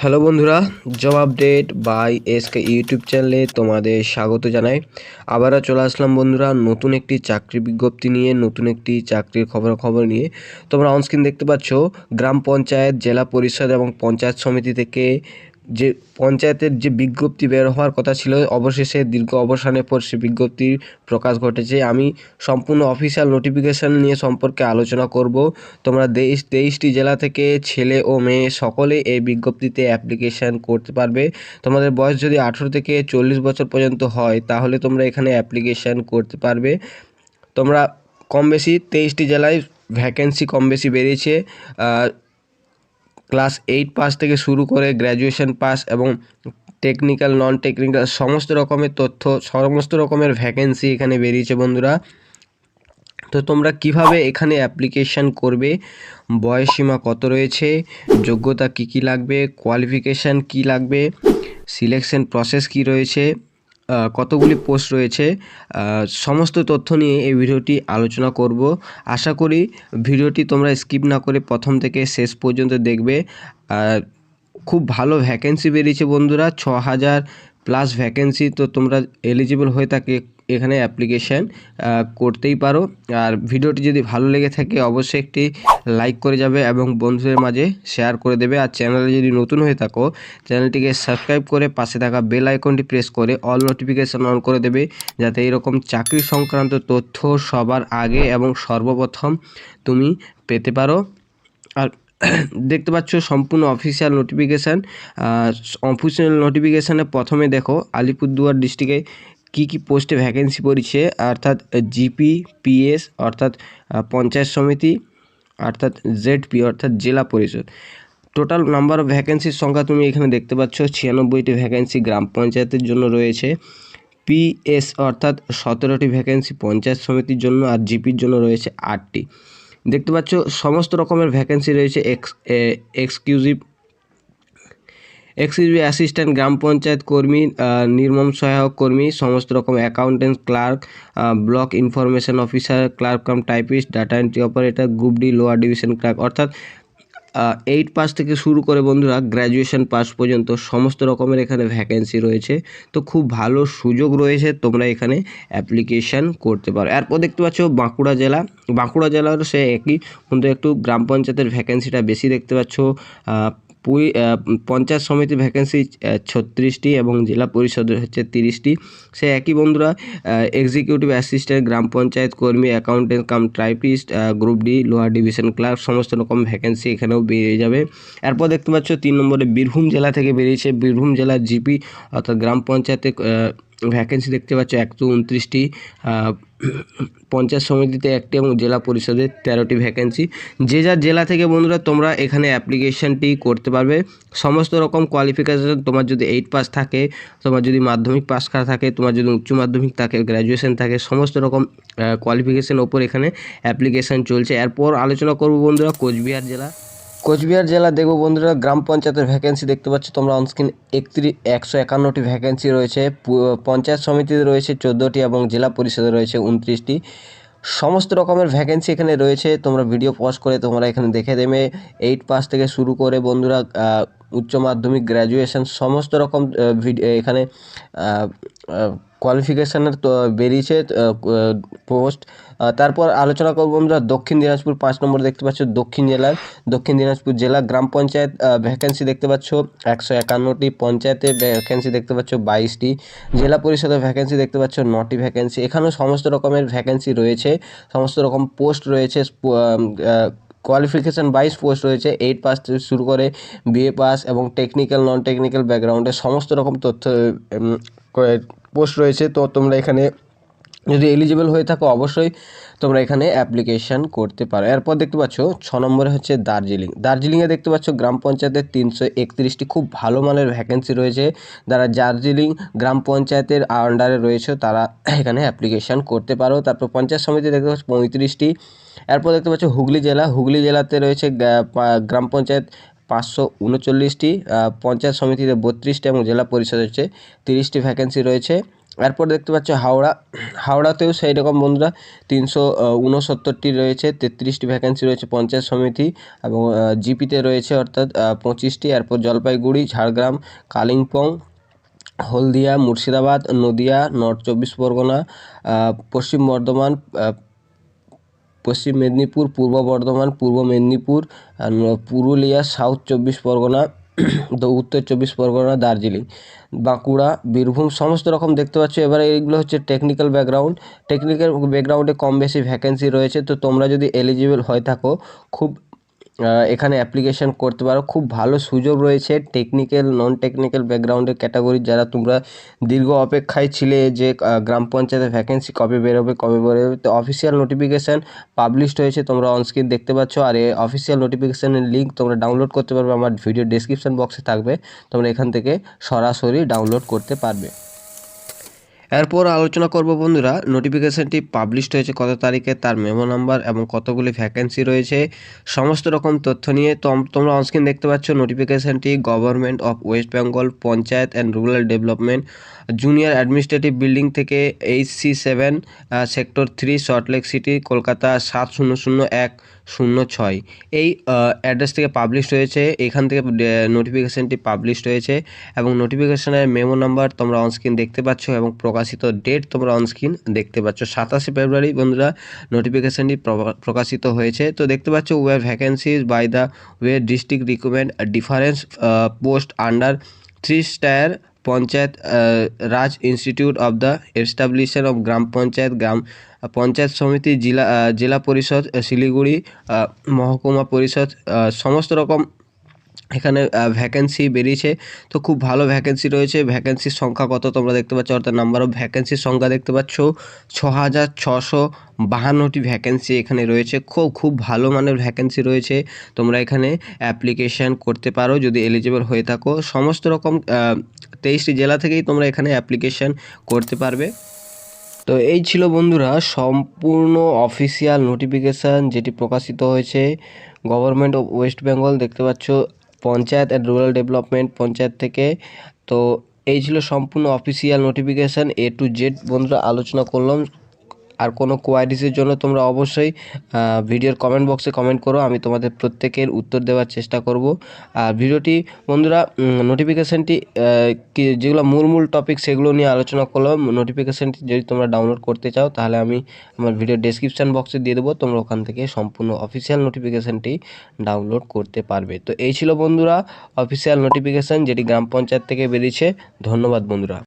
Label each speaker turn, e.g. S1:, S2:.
S1: Hello বন্ধুরা, job update by S K YouTube চ্যানেলে তোমাদের স্বাগত জানাই। আবারও চলে আসলাম বন্ধুরা, নতুন একটি চাকরি বিজ্ঞপ্তি নিয়ে, নতুন একটি চাকরির খবর খবর নিয়ে। তোমরা অনস্ক্রিন দেখতে পাচ্ছ, গ্রাম পঞ্চায়েত, জেলা পরিষদ এবং পঞ্চায়েত সমিতি থেকে যে পঞ্চায়েতের যে বিজ্ঞপ্তি বের হওয়ার কথা ছিল, অবশেষে দীর্ঘ অবসানের পর সে বিজ্ঞপ্তির প্রকাশ ঘটেছে। আমি সম্পূর্ণ অফিসিয়াল নোটিফিকেশান নিয়ে সম্পর্কে আলোচনা করব। তোমরা তেইশ তেইশটি জেলা থেকে ছেলে ও মেয়ে সকলে এই বিজ্ঞপ্তিতে অ্যাপ্লিকেশান করতে পারবে। তোমাদের বয়স যদি আঠেরো থেকে চল্লিশ বছর পর্যন্ত হয়, তাহলে তোমরা এখানে অ্যাপ্লিকেশান করতে পারবে। তোমরা কম বেশি তেইশটি জেলায় ভ্যাকেন্সি কম বেশি বেরিয়েছে ক্লাস এইট পাস থেকে শুরু করে গ্র্যাজুয়েশন পাস এবং টেকনিক্যাল নন টেকনিক্যাল সমস্ত রকমের তথ্য, সমস্ত রকমের ভ্যাকেন্সি এখানে বেরিয়েছে বন্ধুরা। তো তোমরা কীভাবে এখানে অ্যাপ্লিকেশান করবে? বয়সসীমা কত রয়েছে? যোগ্যতা কি কি লাগবে? কোয়ালিফিকেশান কি লাগবে? সিলেকশন প্রসেস কি রয়েছে? কতগুলি পোস্ট রয়েছে সমস্ত তথ্য নিয়ে এই ভিডিওটি আলোচনা করব। আশা করি ভিডিওটি তোমরা স্কিপ না করে প্রথম থেকে শেষ পর্যন্ত দেখবে। খুব ভালো ভ্যাকেন্সি বেরিয়েছে বন্ধুরা, ছ হাজার প্লাস ভ্যাকেন্সি তো তোমরা এলিজিবল হয়ে থাকে এখানে অ্যাপ্লিকেশান করতেই পারো। আর ভিডিওটি যদি ভালো লেগে থাকে, অবশ্যই একটি লাইক করে যাবে এবং বন্ধুদের মাঝে শেয়ার করে দেবে। আর চ্যানেলে যদি নতুন হয়ে থাকো চ্যানেলটিকে সাবস্ক্রাইব করে পাশে থাকা বেল আইকনটি প্রেস করে অল নোটিফিকেশান অন করে দেবে, যাতে এরকম চাকরি সংক্রান্ত তথ্য সবার আগে এবং সর্বপ্রথম তুমি পেতে পারো। আর দেখতে পাচ্ছ সম্পূর্ণ অফিসিয়াল নোটিফিকেশান অফিসিয়াল নোটিফিকেশানে প্রথমে দেখো আলিপুরদুয়ার ডিস্ট্রিক্টে কী কী পোস্টে ভ্যাকেন্সি পড়েছে? অর্থাৎ জিপি পিএস অর্থাৎ পঞ্চায়েত সমিতি, অর্থাৎ জেডপি অর্থাৎ জেলা পরিষদ। টোটাল নাম্বার অফ ভ্যাকেন্সির সংখ্যা তুমি এখানে দেখতে পাচ্ছ, ছিয়ানব্বইটি ভ্যাকেন্সি গ্রাম পঞ্চায়েতের জন্য রয়েছে। পিএস অর্থাৎ সতেরোটি ভ্যাকেন্সি পঞ্চায়েত সমিতির জন্য আর জিপির জন্য রয়েছে আটটি। দেখতে পাচ্ছ, সমস্ত রকমের ভ্যাকেন্সি রয়েছে এক্স এক্সকিউজিভ এক্সিবি অ্যাসিস্ট্যান্ট, গ্রাম পঞ্চায়েত কর্মী নির্মম সহায়ক কর্মী, সমস্ত রকম accountant clerk block information officer, clerk cum typist, data entry operator, group D, lower division clerk. অর্থাৎ এইট পাস থেকে শুরু করে বন্ধুরা, গ্র্যাজুয়েশন পাস পর্যন্ত সমস্ত রকমের এখানে ভ্যাকেন্সি রয়েছে। তো খুব ভালো সুযোগ রয়েছে তোমরা এখানে অ্যাপ্লিকেশান করতে পারো। এরপর দেখতে পাচ্ছ বাঁকুড়া জেলা। বাঁকুড়া জেলার সে একই। কিন্তু একটু গ্রাম পঞ্চায়েতের ভ্যাকেন্সিটা বেশি দেখতে পাচ্ছ। আহ, পঞ্চায়েত সমিতি ভ্যাকেন্সি ছত্রিশটি এবং জেলা পরিষদ হচ্ছে তিরিশটি। সে একই বন্ধুরা এক্সিকিউটিভ অ্যাসিস্ট্যান্ট গ্রাম পঞ্চায়েত কর্মী accountant cum typist group D lower division clerk সমস্ত রকম ভ্যাকেন্সি এখানেও বেরিয়ে যাবে। এরপর দেখতে পাচ্ছ তিন নম্বরে বীরভূম জেলা থেকে বেরিয়েছে। বীরভূম জেলার জিপি অর্থাৎ গ্রাম পঞ্চায়েতে ভ্যাকেন্সি দেখতে পাচ্ছ একশো উনত্রিশটি পঞ্চায়েত সমিতিতে একটি এবং জেলা পরিষদের তেরোটি ভ্যাকেন্সি যে যার জেলা থেকে বন্ধুরা, তোমরা এখানে অ্যাপ্লিকেশনটি করতে পারবে। সমস্ত রকম কোয়ালিফিকেশান তোমার যদি এইট পাস থাকে, তোমার যদি মাধ্যমিক পাস করা থাকে, তোমার যদি উচ্চ মাধ্যমিক থাকে গ্র্যাজুয়েশন থাকে, সমস্ত রকম কোয়ালিফিকেশান ওপর এখানে অ্যাপ্লিকেশান চলছে। এরপর আলোচনা করব বন্ধুরা কোচবিহার জেলা। কোচবিহার জেলা দেখব বন্ধুরা, গ্রাম পঞ্চায়েতের ভ্যাকেন্সি দেখতে পাচ্ছ তোমরা অনস্ক্রিন একত্রিশ একশো একান্নটি ভ্যাকেন্সি রয়েছে পঞ্চায়েত সমিতিতে রয়েছে চোদ্দোটি এবং জেলা পরিষদে রয়েছে উনত্রিশটি। সমস্ত রকমের ভ্যাকেন্সি এখানে রয়েছে, তোমরা ভিডিও পজ করে তোমরা এখানে দেখে দেবে এইট পাস থেকে শুরু করে বন্ধুরা উচ্চ মাধ্যমিক গ্র্যাজুয়েশন সমস্ত রকম এখানে কোয়ালিফিকেশানের বেরিয়েছে পোস্ট তারপর আলোচনা করব আমরা দক্ষিণ দিনাজপুর পাঁচ নম্বর দেখতে পাচ্ছ দক্ষিণ জেলার। দক্ষিণ দিনাজপুর জেলা গ্রাম পঞ্চায়েত ভ্যাকেন্সি দেখতে পাচ্ছ একশো একান্নটি, পঞ্চায়েতে ভ্যাকেন্সি দেখতে পাচ্ছ বাইশটি। জেলা পরিষদের ভ্যাকেন্সি দেখতে পাচ্ছ নটি ভ্যাকেন্সি এখানেও সমস্ত রকমের ভ্যাকেন্সি রয়েছে, সমস্ত রকম পোস্ট রয়েছে কোয়ালিফিকেশান বাইশ পোস্ট রয়েছে এইট পাস থেকে শুরু করে বিএ পাস এবং টেকনিক্যাল নন টেকনিক্যাল ব্যাকগ্রাউন্ডে সমস্ত রকম তথ্য পোস্ট রয়েছে, তো তোমরা এখানে যদি এলিজিবল হয়ে থাকো, অবশ্যই তোমরা এখানে অ্যাপ্লিকেশান করতে পারো। এরপর দেখতে পাচ্ছ, ছ নম্বরে হচ্ছে দার্জিলিং। দার্জিলিংয়ে দেখতে পাচ্ছ, গ্রাম পঞ্চায়েতের তিনশো একত্রিশটি খুব ভালো মানের ভ্যাকেন্সি রয়েছে। যারা দার্জিলিং গ্রাম পঞ্চায়েতের আন্ডারে রয়েছে, তারা এখানে অ্যাপ্লিকেশান করতে পারো। তারপর পঞ্চায়েত সমিতি দেখতে পাচ্ছ, পঁয়ত্রিশটি। এরপর দেখতে পাচ্ছ, হুগলি জেলা। হুগলি জেলাতে রয়েছে গ্রাম পঞ্চায়েত পাঁচশো উনচল্লিশটি পঞ্চায়েত সমিতিতে বত্রিশটি এবং জেলা পরিষদ হচ্ছে তিরিশটি ভ্যাকেন্সি রয়েছে। এরপর দেখতে পাচ্ছ হাওড়া। হাওড়াতেও সেই রকম বন্ধুরা তিনশো উনসত্তরটি রয়েছে, তেত্রিশটি ভ্যাকেন্সি রয়েছে পঞ্চায়েত সমিতি এবং জিপিতে রয়েছে অর্থাৎ পঁচিশটি। এরপর জলপাইগুড়ি, ঝাড়গ্রাম, কালিম্পং, হলদিয়া, মুর্শিদাবাদ, নদিয়া, নর্থ চব্বিশ পরগনা পশ্চিম বর্ধমান পশ্চিম মেদিনীপুর, পূর্ব বর্ধমান, পূর্ব মেদিনীপুর পুরুলিয়া সাউথ চব্বিশ পরগনা উত্তর চব্বিশ পরগনা, দার্জিলিং, বাঁকুড়া, বীরভূম, সমস্ত রকম দেখতে পাচ্ছ। এবারে এইগুলো হচ্ছে টেকনিক্যাল ব্যাকগ্রাউন্ড টেকনিক্যাল ব্যাকগ্রাউন্ডে কম বেশি ভ্যাকেন্সি রয়েছে, তো তোমরা যদি এলিজিবল হয়ে থাকো, খুব এখানে অ্যাপ্লিকেশান করতে পারো। খুব ভালো সুযোগ রয়েছে। টেকনিক্যাল নন টেকনিক্যাল ব্যাকগ্রাউন্ডের ক্যাটাগরির যারা তোমরা দীর্ঘ অপেক্ষায় ছিলে যে গ্রাম পঞ্চায়েতের ভ্যাকেন্সি কবে বেরোবে কবে বেরোবে, তো অফিসিয়াল নোটিফিকেশান পাবলিশড হয়েছে। তোমরা অনস্ক্রিন দেখতে পাচ্ছ আর এই অফিসিয়াল নোটিফিকেশানের লিঙ্ক তোমরা ডাউনলোড করতে পারবে। আমার ভিডিও ডিসক্রিপশান বক্সে থাকবে। তোমরা এখান থেকে সরাসরি ডাউনলোড করতে পারবে। এরপর আলোচনা করব বন্ধুরা নোটিফিকেশানটি পাবলিশড হয়েছে কত তারিখে, তার মেমো নাম্বার এবং কতগুলি ভ্যাকেন্সি রয়েছে, সমস্ত রকম তথ্য নিয়ে। তোমরা অনস্ক্রিন দেখতে পাচ্ছ নোটিফিকেশানটি government of West Bengal panchayat and rural development junior administrative building থেকে H C seven sector three Salt Lake city Kolkata সাত শূন্য শূন্য এক শূন্য ছয়। এই অ্যাড্রেস থেকে পাবলিশ হয়েছে। এখান থেকে নোটিফিকেশানটি পাবলিশ হয়েছে এবং নোটিফিকেশানের মেমো নাম্বার তোমরা অনস্ক্রিন দেখতে পাচ্ছ এবং প্রকাশিত ডেট তোমরা অনস্ক্রিন দেখতে পাচ্ছ। সাতাশে ফেব্রুয়ারি, বন্ধুরা নোটিফিকেশানটি প্রকাশিত হয়েছে। তো দেখতে পাচ্ছ war vacancies by the way district recruitment difference post under three star panchayat raj institute of the establishment of gram panchayat gram panchayat samiti, zila zila পরিষদ শিলিগুড়ি মহকুমা পরিষদ সমস্ত রকম এখানে ভ্যাকেন্সি বেরিয়েছে। তো খুব ভালো ভ্যাকেন্সি রয়েছে। ভ্যাকেন্সির সংখ্যা কত তোমরা দেখতে পাচ্ছ? অর্থাৎ নাম্বার অফ ভ্যাকেন্সির সংখ্যা দেখতে পাচ্ছ, ছ হাজার ছশো বাহান্নটি ভ্যাকেন্সি এখানে রয়েছে। খুব খুব ভালো মানের ভ্যাকেন্সি রয়েছে। তোমরা এখানে অ্যাপ্লিকেশান করতে পারো যদি এলিজিবল হয়ে থাকো। সমস্ত রকম তেইশটি জেলা থেকেই তোমরা এখানে অ্যাপ্লিকেশান করতে পারবে। তো এই ছিল বন্ধুরা, সম্পূর্ণ অফিসিয়াল নোটিফিকেশান যেটি প্রকাশিত হয়েছে। গভর্নমেন্ট অফ ওয়েস্ট বেঙ্গল দেখতে পাচ্ছ panchayat and rural development panchayat থেকে। তো এই ছিল সম্পূর্ণ official notification A to Z বন্ধুরা, আলোচনা করলাম। আর কোনো কোয়ারিজের জন্য তোমরা অবশ্যই ভিডিওর কমেন্ট বক্সে কমেন্ট করো, আমি তোমাদের প্রত্যেকের উত্তর দেওয়ার চেষ্টা করব। আর ভিডিওটি বন্ধুরা নোটিফিকেশানটি যেগুলো মূল মূল টপিক সেগুলো নিয়ে আলোচনা করলাম নোটিফিকেশানটি যদি তোমরা ডাউনলোড করতে চাও, তাহলে আমি আমার ভিডিও ডেসক্রিপশান বক্সে দিয়ে দেবো, তোমরা ওখান থেকে সম্পূর্ণ অফিসিয়াল নোটিফিকেশানটি ডাউনলোড করতে পারবে। তো এই ছিল বন্ধুরা অফিসিয়াল নোটিফিকেশান যেটি গ্রাম পঞ্চায়েত থেকে বেরিয়েছে। ধন্যবাদ বন্ধুরা।